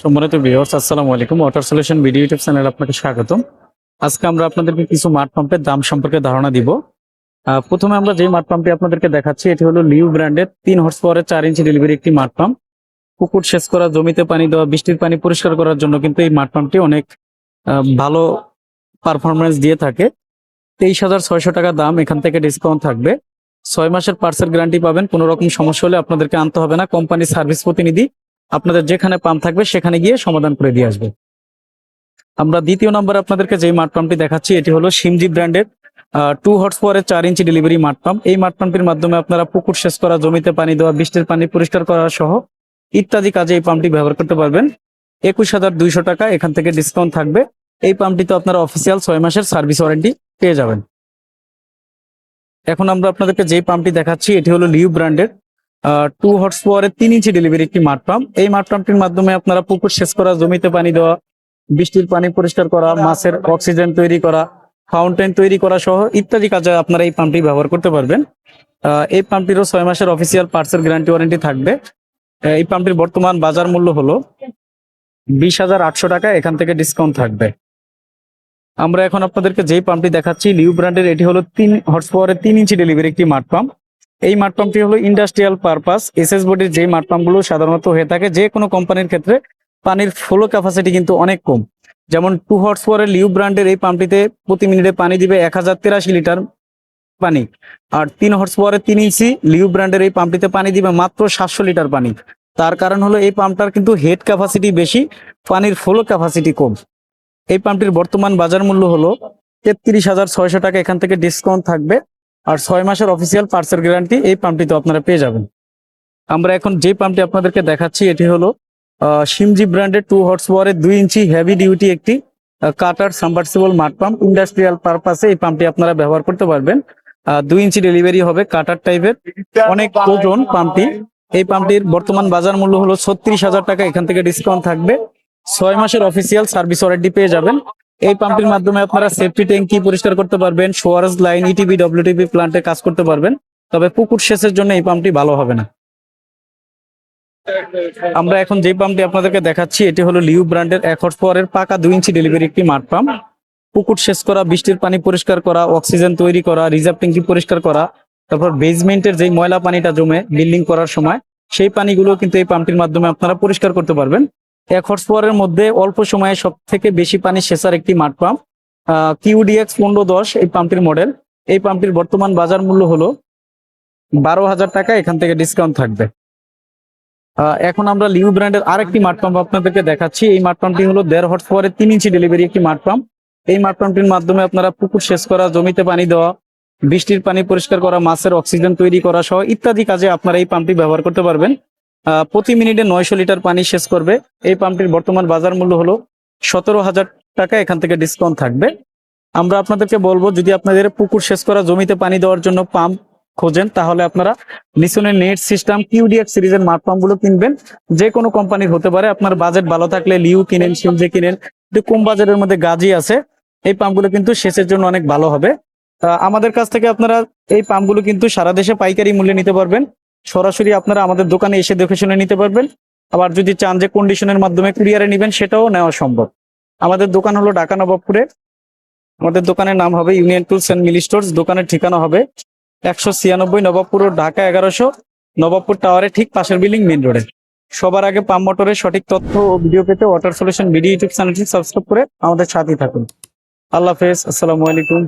সম্মানিত ভিউয়ার্স আসসালামু আলাইকুম। ওয়াটার সলিউশন ভিডিও ইউটিউব চ্যানেলে আপনাকে স্বাগতম। আজকে আমরা আপনাদেরকে কিছু মাঠ পাম্পের দাম সম্পর্কে ধারণা দিব। প্রথমে আমরা যে মাঠ পাম্পটি আপনাদেরকে দেখাচ্ছি, এটি হলো লিউ ব্র্যান্ডের তিন হর্স পাওয়ারের চার ইঞ্চি ডেলিভারি একটি মাঠ পাম্প পুকুর সেচ করা জমিতে পানি দেওয়া, বৃষ্টির পানি পরিষ্কার করার জন্য কিন্তু এই মাঠ পাম্পটি অনেক ভালো পারফরমেন্স দিয়ে থাকে। তেইশ হাজার ছয়শো টাকা দাম, এখান থেকে ডিসকাউন্ট থাকবে। ছয় মাসের পার্সেল গ্যারান্টি পাবেন, কোনো রকম সমস্যা হলে আপনাদেরকে আনতে হবে না। কোম্পানির সার্ভিস প্রতিনিধি আপনাদের যেখানে পাম্প থাকবে, সেখানে গিয়ে সমাধান করে দিয়ে আসবে। আমরা দ্বিতীয় নম্বর আপনাদেরকে যে মাঠ পাম্পটি দেখাচ্ছি, এটি হলো সিমজি ব্র্যান্ডের টু হর্স পাওয়ারের চার ইঞ্চি ডেলিভারি মাঠ পাম্প। এই মাঠ পাম্পের মাধ্যমে আপনারা পুকুর সেচ করা, জমিতে পানি দেওয়া, বৃষ্টির পানি পরিষ্কার করা সহ ইত্যাদি কাজে এই পাম্পটি ব্যবহার করতে পারবেন। একুশ হাজার দুইশো টাকা এখান থেকে ডিসকাউন্ট থাকবে। এই পাম্পটিতে আপনারা অফিসিয়াল ছয় মাসের সার্ভিস ওয়ারেন্টি পেয়ে যাবেন। এখন আমরা আপনাদেরকে যে পাম্পটি দেখাচ্ছি, এটি হলো লিউ ব্র্যান্ডের টু হর্স পাওয়ারের তিন ইঞ্চি ডেলিভারি একটি মাঠ পাম্প এই মাঠ পাম্পটির মাধ্যমে আপনারা পুকুর সেচ করা, জমিতে পানি দেওয়া, বৃষ্টির পানি পরিষ্কার করা, মাছের অক্সিজেন তৈরি করা ফাউন্টেন তৈরি করা সহ ইত্যাদি কাজে আপনারা এই পাম্পটি ব্যবহার করতে পারবেন। এই পাম্পটিরও ছয় মাসের অফিসিয়াল পার্টসের গ্যারান্টি ওয়ারেন্টি থাকবে। এই পাম্পটির বর্তমান বাজার মূল্য হলো বিশ হাজার আটশো টাকা, এখান থেকে ডিসকাউন্ট থাকবে। আমরা এখন আপনাদেরকে যেই পাম্পটি দেখাচ্ছি লিউ ব্র্যান্ডের এটি হলো তিন হর্স পাওয়ারের তিন ইঞ্চি ডেলিভারি একটি মাঠ পাম্প এই মাঠ পাম্পটি হলো ইন্ডাস্ট্রিয়াল পারপাস এসএস বডির যে মাঠ পাম্পগুলো সাধারণত হয়ে থাকে, যে কোনো কোম্পানির ক্ষেত্রে পানির ফ্লো ক্যাপাসিটি কিন্তু অনেক কম। যেমন টু হর্স পাওয়ারের লিউ ব্র্যান্ডের এই পাম্পটিতে প্রতি মিনিটে পানি দিবে এক হাজার তিরাশি লিটার পানি। আর তিন হর্স পাওয়ারের তিন ইঞ্চি লিউ ব্র্যান্ডের এই পাম্পটিতে পানি দিবে মাত্র সাতশো লিটার পানি। তার কারণ হলো এই পাম্পটার কিন্তু হেড ক্যাপাসিটি বেশি, পানির ফ্লো ক্যাপাসিটি কম। এই পাম্পটির বর্তমান বাজার মূল্য হলো তেত্রিশ হাজার ছয়শো টাকা। এখান থেকে ডিসকাউন্ট থাকবে। আর ছয় মাসের অফিসিয়াল পার্সেল গ্যারান্টি এই পাম্পটিতে আপনারা পেয়ে যাবেন। আমরা এখন যে পাম্পটি আপনাদেরকে দেখাচ্ছি, এটি হলো সিমজি ব্র্যান্ডের টু হর্স পাওয়ারের দুই ইঞ্চি হেভি ডিউটি একটি কাটার সাবমার্সিবল মাঠ পাম্প ইন্ডাস্ট্রিয়াল পারপাসে এই পাম্পটি আপনারা ব্যবহার করতে পারবেন। দুই ইঞ্চি ডেলিভারি হবে কাটার টাইপের অনেক ওজন পাম্পটি এই পাম্পটির বর্তমান বাজার মূল্য হলো ছত্রিশ হাজার টাকা। এখান থেকে ডিসকাউন্ট থাকবে। ছয় মাসের অফিসিয়াল সার্ভিস ওয়ারেন্টি পেয়ে যাবেন। এই পাম্পটির মাধ্যমে আপনারা সেফটি ট্যাঙ্কি পরিষ্কার করতে পারবেন শোয়ারেজ লাইন ইটিভি ডব্লিউটিভি প্লান্টে কাজ করতে পারবেন। তবে পুকুর সেচের জন্য এই পাম্পটি ভালো হবে না। আমরা এখন যে পাম্পটি আপনাদেরকে দেখাচ্ছি, এটি হলো লিউ ব্র্যান্ডের এক হর্স পাওয়ারের পাকা দুই ইঞ্চি ডেলিভারি একটি মাঠ পাম্প পুকুর সেচ করা, বৃষ্টির পানি পরিষ্কার করা অক্সিজেন তৈরি করা রিজার্ভ ট্যাঙ্কি পরিষ্কার করা, তারপর বেসমেন্টের যেই ময়লা পানিটা জমে বিল্ডিং করার সময়, সেই পানিগুলো কিন্তু এই পাম্পটির মাধ্যমে আপনারা পরিষ্কার করতে পারবেন। এক হর্স পাওয়ারের মধ্যে অল্প সময়ে সব থেকে বেশি পানি সেচার একটি মাঠ পাম্প কিউডিএক্স পনেরো দশ এই পাম্পটির মডেল এই পাম্পটির বর্তমান বাজার মূল্য হলো বারো হাজার টাকা, এখান থেকে ডিসকাউন্ট থাকবে। এখন আমরা লিউ ব্র্যান্ডের আরেকটি মাঠ পাম্প আপনাদেরকে দেখাচ্ছি। এই মাঠ পাম্পটি হলো দেড় হর্স পাওয়ারের তিন ইঞ্চি ডেলিভারি একটি মাঠ পাম্প এই মাঠ পাম্পটির মাধ্যমে আপনারা পুকুর সেচ করা, জমিতে পানি দেওয়া, বৃষ্টির পানি পরিষ্কার করা, মাছের অক্সিজেন তৈরি করা সহ ইত্যাদি কাজে আপনারা এই পাম্পটি ব্যবহার করতে পারবেন। প্রতি মিনিটে নয়শো লিটার পানি শেষ করবে। এই পাম্পটির বর্তমান বাজার মূল্য হলো সতেরো হাজার টাকা, এখান থেকে ডিসকাউন্ট থাকবে। আমরা আপনাদেরকে বলব, যদি আপনাদের পুকুর সেচ করা জমিতে পানি দেওয়ার জন্য পাম্প খোঁজেন, তাহলে আপনারা নিসনের নেট সিস্টেম কিউডিএক্স সিরিজের মাঠ পাম্পগুলো কিনবেন। যে কোনো কোম্পানির হতে পারে, আপনার বাজেট ভালো থাকলে লিউ কিনেন সিমজে কিনেন কম বাজারের মধ্যে গাজি আছে। এই পাম্পগুলো কিন্তু সেচের জন্য অনেক ভালো হবে। আমাদের কাছ থেকে আপনারা এই পাম্পগুলো কিন্তু সারা দেশে পাইকারি মূল্যে নিতে পারবেন। সরাসরি আপনারা আমাদের দোকানে এসে দেখে শুনে নিতে পারবেন। আবার যদি চান যে কন্ডিশনের মাধ্যমে কুরিয়ারে নেবেন, সেটাও নেওয়া সম্ভব। আমাদের দোকান হলো ঢাকা নবাবপুরে। আমাদের দোকানের নাম হবে union tools and Mili stores. দোকানের ঠিকানা হবে একশো ছিয়ানব্বই নবাবপুর ঢাকা এগারোশো, নবাবপুর টাওয়ারের ঠিক পাশের বিল্ডিং মেন রোডে। সবার আগে পাম্প মোটরের সঠিক তথ্য ও ভিডিও পেতে ওয়াটার সলিউশন ভিডিও ইউটিউব চ্যানেলটি সাবস্ক্রাইব করে আমাদের সাথেই থাকুন। আল্লাহ হাফেজ, আসসালামু আলাইকুম।